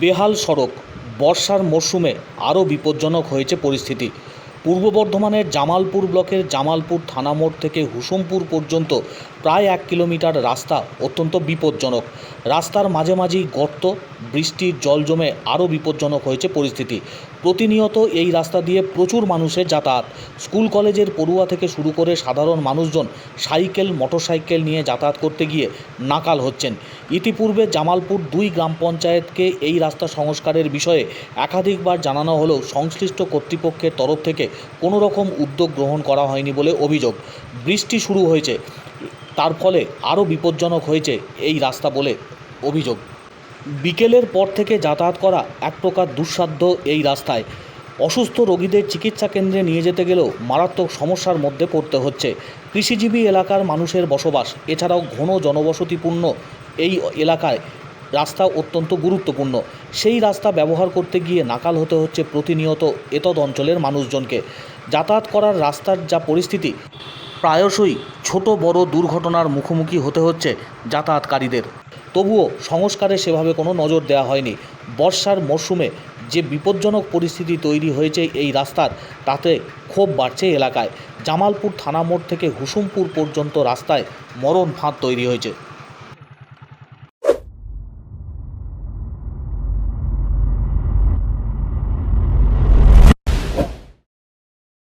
বেহাল সড়ক, বর্ষার মরশুমে আরও বিপজ্জনক হয়েছে পরিস্থিতি। পূর্ব বর্ধমানের জামালপুর ব্লকের জামালপুর থানা মোড় থেকে হুসুমপুর পর্যন্ত প্রায় এক কিলোমিটার রাস্তা অত্যন্ত বিপজ্জনক। রাস্তার মাঝে মাঝেই গর্ত, বৃষ্টির জল জমে আরও বিপজ্জনক হয়েছে পরিস্থিতি। প্রতিনিয়ত এই রাস্তা দিয়ে প্রচুর মানুষের যাতায়াত। স্কুল, কলেজের পড়ুয়া থেকে শুরু করে সাধারণ মানুষজন সাইকেল, মোটরসাইকেল নিয়ে যাতায়াত করতে গিয়ে নাকাল হচ্ছেন। ইতিপূর্বে জামালপুর দুই গ্রাম পঞ্চায়েতকে এই রাস্তা সংস্কারের বিষয়ে একাধিকবার জানানো হলেও সংশ্লিষ্ট কর্তৃপক্ষের তরফ থেকে কোনো রকম উদ্যোগ গ্রহণ করা হয়নি বলে অভিযোগ। বৃষ্টি শুরু হয়েছে, তার ফলে আরও বিপজ্জনক হয়েছে এই রাস্তা বলে অভিযোগ। বিকেলের পর থেকে যাতায়াত করা এক প্রকার দুঃসাধ্য এই রাস্তায়। অসুস্থ রোগীদের চিকিৎসা কেন্দ্রে নিয়ে যেতে গেলেও মারাত্মক সমস্যার মধ্যে পড়তে হচ্ছে। কৃষিজীবী এলাকার মানুষের বসবাস, এছাড়াও ঘন জনবসতিপূর্ণ এই এলাকায় রাস্তা অত্যন্ত গুরুত্বপূর্ণ। সেই রাস্তা ব্যবহার করতে গিয়ে নাকাল হতে হচ্ছে প্রতিনিয়ত এতদ অঞ্চলের মানুষজনকে। যাতায়াত করার রাস্তার যা পরিস্থিতি, প্রায়শই ছোট বড় দুর্ঘটনার মুখোমুখি হতে হচ্ছে যাতায়াতকারীদের। তবুও সংস্কারে সেভাবে কোনো নজর দেওয়া হয়নি। বর্ষার মরশুমে যে বিপজ্জনক পরিস্থিতি তৈরি হয়েছে এই রাস্তার, তাতে ক্ষোভ বাড়ছে এলাকায়। জামালপুর থানা মোড় থেকে হুসুমপুর পর্যন্ত রাস্তায় মরণ ফাঁদ তৈরি হয়েছে।